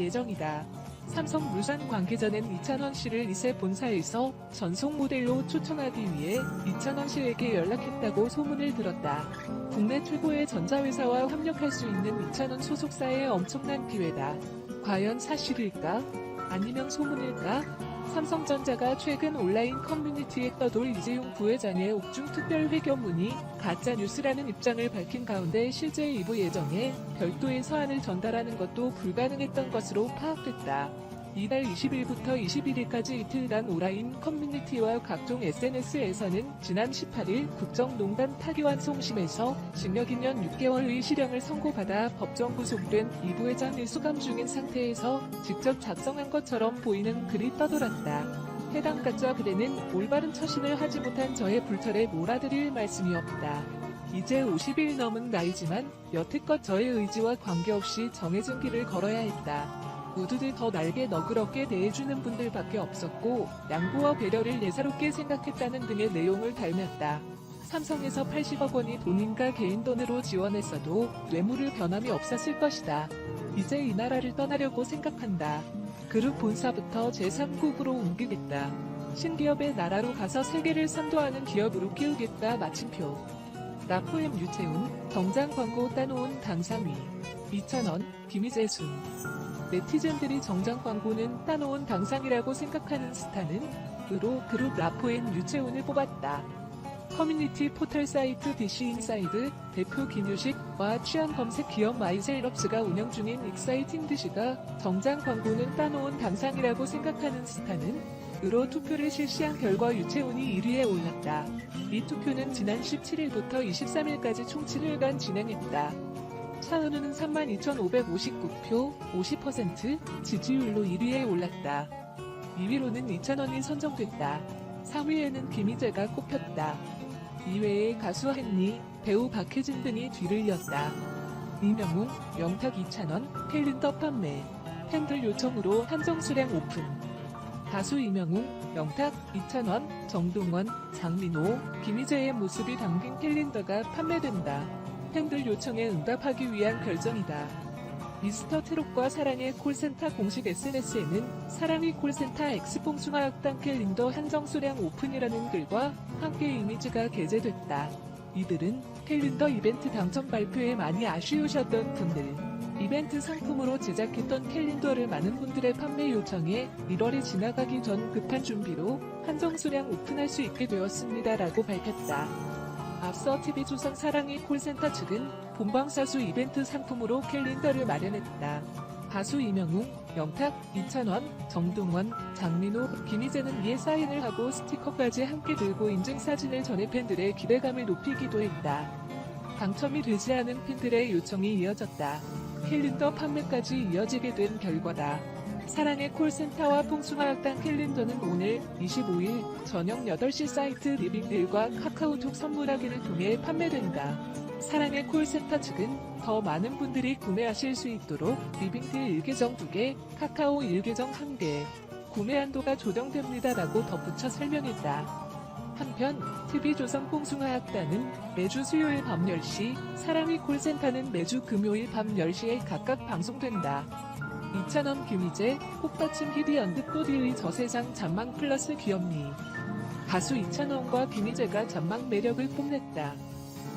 예정이다. 삼성 물산 관계자는 이찬원 씨를 이세 본사에서 전속 모델로 초청하기 위해 이찬원 씨에게 연락했다고 소문을 들었다. 국내 최고의 전자회사와 협력할 수 있는 이찬원 소속사의 엄청난 기회다. 과연 사실일까? 아니면 소문일까? 삼성전자가 최근 온라인 커뮤니티에 떠돌 이재용 부회장의 옥중 특별 회견문이 가짜 뉴스라는 입장을 밝힌 가운데 실제 이부 예정에 별도의 서한을 전달하는 것도 불가능했던 것으로 파악됐다. 이달 20일부터 21일까지 이틀간 온라인 커뮤니티와 각종 SNS에서는 지난 18일 국정농단 파기환 송심에서 징역 2년 6개월의 실형을 선고받아 법정 구속된 이 부회장이 수감 중인 상태에서 직접 작성한 것처럼 보이는 글이 떠돌았다. 해당 가짜 글에는 올바른 처신을 하지 못한 저의 불철에 몰아들일 말씀이 없다. 이제 50일 넘은 나이지만 여태껏 저의 의지와 관계없이 정해진 길을 걸어야 했다. 모두들 더 날개 너그럽게 대해주는 분들밖에 없었고 양보와 배려를 예사롭게 생각했다는 등의 내용을 달렸다. 삼성에서 80억 원이 본인과 개인 돈으로 지원했어도 뇌물을 변함이 없었을 것이다. 이제 이 나라를 떠나려고 생각한다. 그룹 본사부터 제3국으로 옮기겠다. 신기업의 나라로 가서 세계를 선도하는 기업으로 키우겠다 마침표. 라포엠 유채운, 정장 광고 따놓은 당상위. 2,000원, 김희재순. 네티즌들이 정장 광고는 따놓은 당상이라고 생각하는 스타는 으로 그룹 라포엔 유채운을 뽑았다. 커뮤니티 포털 사이트 DC 인사이드 대표 김유식과 취향 검색 기업 마이셀럽스가 운영 중인 익사이팅 드시가 정장 광고는 따놓은 당상이라고 생각하는 스타는 으로 투표를 실시한 결과 유채운이 1위에 올랐다. 이 투표는 지난 17일부터 23일까지 총 7일간 진행했다. 차은우는 32,559표, 50% 지지율로 1위에 올랐다. 2위로는 이찬원이 선정됐다. 3위에는 김희재가 꼽혔다. 이외에 가수 한니, 배우 박혜진 등이 뒤를 이었다. 이명웅, 영탁 이찬원, 캘린더 판매, 팬들 요청으로 한정 수량 오픈. 가수 이명웅, 영탁, 이찬원, 정동원, 장민호, 김희재의 모습이 담긴 캘린더가 판매된다. 팬들 요청에 응답하기 위한 결정이다. 미스터 트롯과 사랑의 콜센터 공식 SNS에는 사랑의 콜센터 엑스봉숭아학당 캘린더 한정 수량 오픈이라는 글과 함께 이미지가 게재됐다. 이들은 캘린더 이벤트 당첨 발표에 많이 아쉬우셨던 분들, 이벤트 상품으로 제작했던 캘린더를 많은 분들의 판매 요청에 1월이 지나가기 전 급한 준비로 한정 수량 오픈할 수 있게 되었습니다라고 밝혔다. 앞서 TV조선 사랑의 콜센터 측은 본방사수 이벤트 상품으로 캘린더를 마련했다. 가수 이명웅, 영탁, 이찬원, 정동원, 장민호, 김희재는 이에 사인을 하고 스티커까지 함께 들고 인증사진을 전해 팬들의 기대감을 높이기도 했다. 당첨이 되지 않은 팬들의 요청이 이어졌다. 캘린더 판매까지 이어지게 된 결과다. 사랑의 콜센터와 봉숭아학당 캘린더는 오늘 25일 저녁 8시 사이트 리빙들과 카카오톡 선물하기를 통해 판매된다. 사랑의 콜센터 측은 더 많은 분들이 구매하실 수 있도록 리빙들 1계정 2개, 카카오 1계정 1개, 구매 한도가 조정됩니다라고 덧붙여 설명했다. 한편 TV조선 봉숭아학단은 매주 수요일 밤 10시, 사랑의 콜센터는 매주 금요일 밤 10시에 각각 방송된다. 이찬원 김희재, 꽃받침 또디의 저세상 잔망 플러스 귀염미. 가수 이찬원과 김희재가 잔망 매력을 뽐냈다.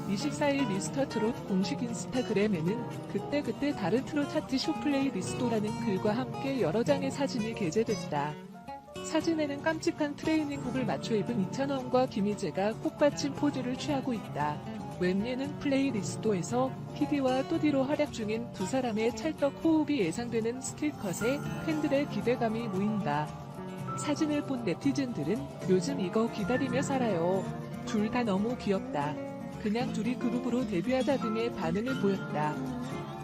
24일 미스터 트롯 공식 인스타그램에는 그때그때 다른 트롯 차트 쇼 플레이 리스토라는 글과 함께 여러 장의 사진이 게재됐다. 사진에는 깜찍한 트레이닝복을 맞춰 입은 이찬원과 김희재가 꽃받침 포즈를 취하고 있다. 웹예능 플레이리스토에서 PD와 또디로 활약 중인 두 사람의 찰떡 호흡이 예상되는 스킬컷에 팬들의 기대감이 모인다. 사진을 본 네티즌들은 요즘 이거 기다리며 살아요. 둘 다 너무 귀엽다. 그냥 둘이 그룹으로 데뷔하자 등의 반응을 보였다.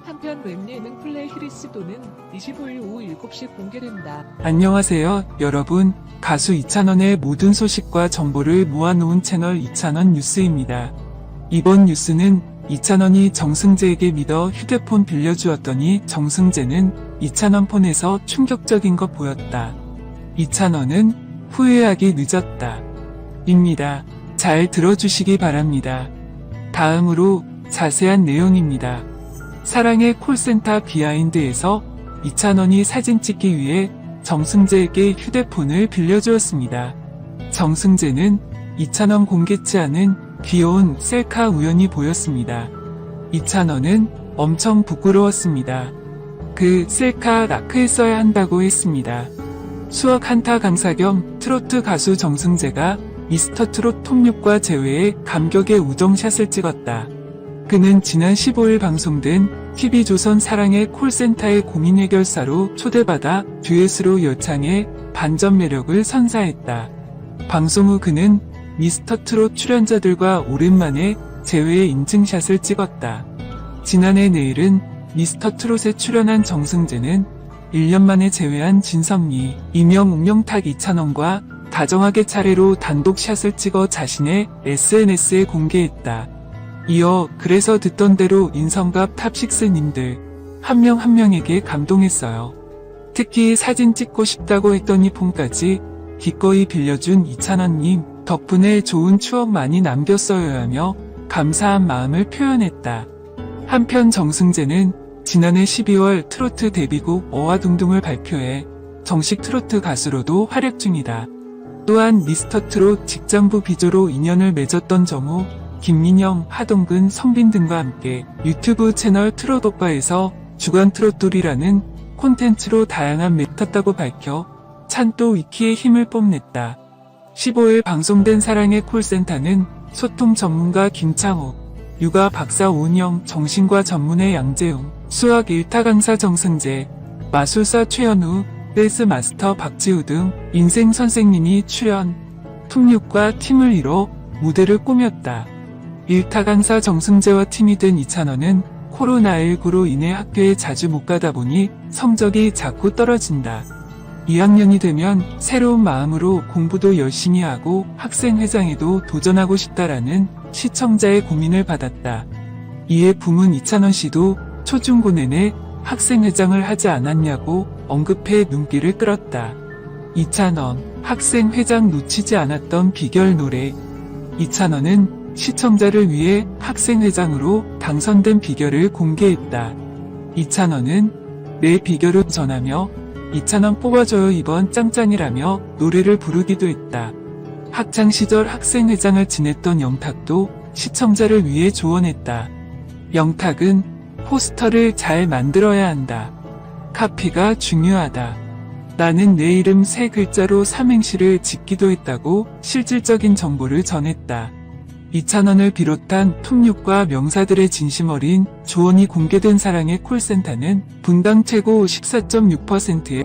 한편 웹예능 플레이리스토는 25일 오후 7시 공개된다. 안녕하세요, 여러분. 가수 이찬원의 모든 소식과 정보를 모아놓은 채널 이찬원 뉴스입니다. 이번 뉴스는 이찬원이 정승재에게 믿어 휴대폰 빌려주었더니 정승재는 이찬원 폰에서 충격적인 것 보였다. 이찬원은 후회하기 늦었다. 입니다. 잘 들어주시기 바랍니다. 다음으로 자세한 내용입니다. 사랑의 콜센터 비하인드에서 이찬원이 사진 찍기 위해 정승재에게 휴대폰을 빌려주었습니다. 정승재는 이찬원 공개치 않은 귀여운 셀카 우연히 보였습니다. 이찬원은 엄청 부끄러웠습니다. 그 셀카 라크했어야 한다고 했습니다. 수학 한타 강사 겸 트로트 가수 정승재가 미스터 트롯 톱6과 제외에 감격의 우정샷을 찍었다. 그는 지난 15일 방송된 TV조선 사랑의 콜센터의 고민 해결사로 초대받아 듀엣으로 여창해 반전 매력을 선사했다. 방송 후 그는 미스터 트롯 출연자들과 오랜만에 제외의 인증샷을 찍었다. 지난해 내일은 미스터 트롯에 출연한 정승재는 1년 만에 제외한 진선미, 이명 웅명탁 이찬원과 다정하게 차례로 단독샷을 찍어 자신의 SNS에 공개했다. 이어 그래서 듣던 대로 인성갑 탑6님들 한명한 명에게 감동했어요. 특히 사진 찍고 싶다고 했더니 폰까지 기꺼이 빌려준 이찬원님 덕분에 좋은 추억 많이 남겼어요 하며 감사한 마음을 표현했다. 한편 정승재는 지난해 12월 트로트 데뷔곡 어와둥둥을 발표해 정식 트로트 가수로도 활약 중이다. 또한 미스터 트롯 직장부 비조로 인연을 맺었던 정우, 김민영, 하동근, 성빈 등과 함께 유튜브 채널 트롯 오빠에서 주간 트롯돌이라는 콘텐츠로 다양한 맵 탔다고 밝혀 찬또 위키의 힘을 뽐냈다. 15일 방송된 사랑의 콜센터는 소통 전문가 김창호, 육아 박사 오은영, 정신과 전문의 양재웅, 수학 일타 강사 정승재, 마술사 최현우, 댄스 마스터 박지우 등 인생 선생님이 출연, 톱육과 팀을 이뤄 무대를 꾸몄다. 일타 강사 정승재와 팀이 된 이찬원은 코로나19로 인해 학교에 자주 못 가다 보니 성적이 자꾸 떨어진다. 2학년이 되면 새로운 마음으로 공부도 열심히 하고 학생회장에도 도전하고 싶다라는 시청자의 고민을 받았다. 이에 부문 이찬원 씨도 초중고 내내 학생회장을 하지 않았냐고 언급해 눈길을 끌었다. 이찬원, 학생회장 놓치지 않았던 비결 노래. 이찬원은 시청자를 위해 학생회장으로 당선된 비결을 공개했다. 이찬원은 내 비결을 전하며 이찬원 뽑아줘요 이번 짱짱이라며 노래를 부르기도 했다. 학창시절 학생회장을 지냈던 영탁도 시청자를 위해 조언했다. 영탁은 포스터를 잘 만들어야 한다. 카피가 중요하다. 나는 내 이름 세 글자로 삼행시를 짓기도 했다고 실질적인 정보를 전했다. 이찬원을 비롯한 톱육과 명사들의 진심 어린 조언이 공개된 사랑의 콜센터는 분당 최고 14.6%의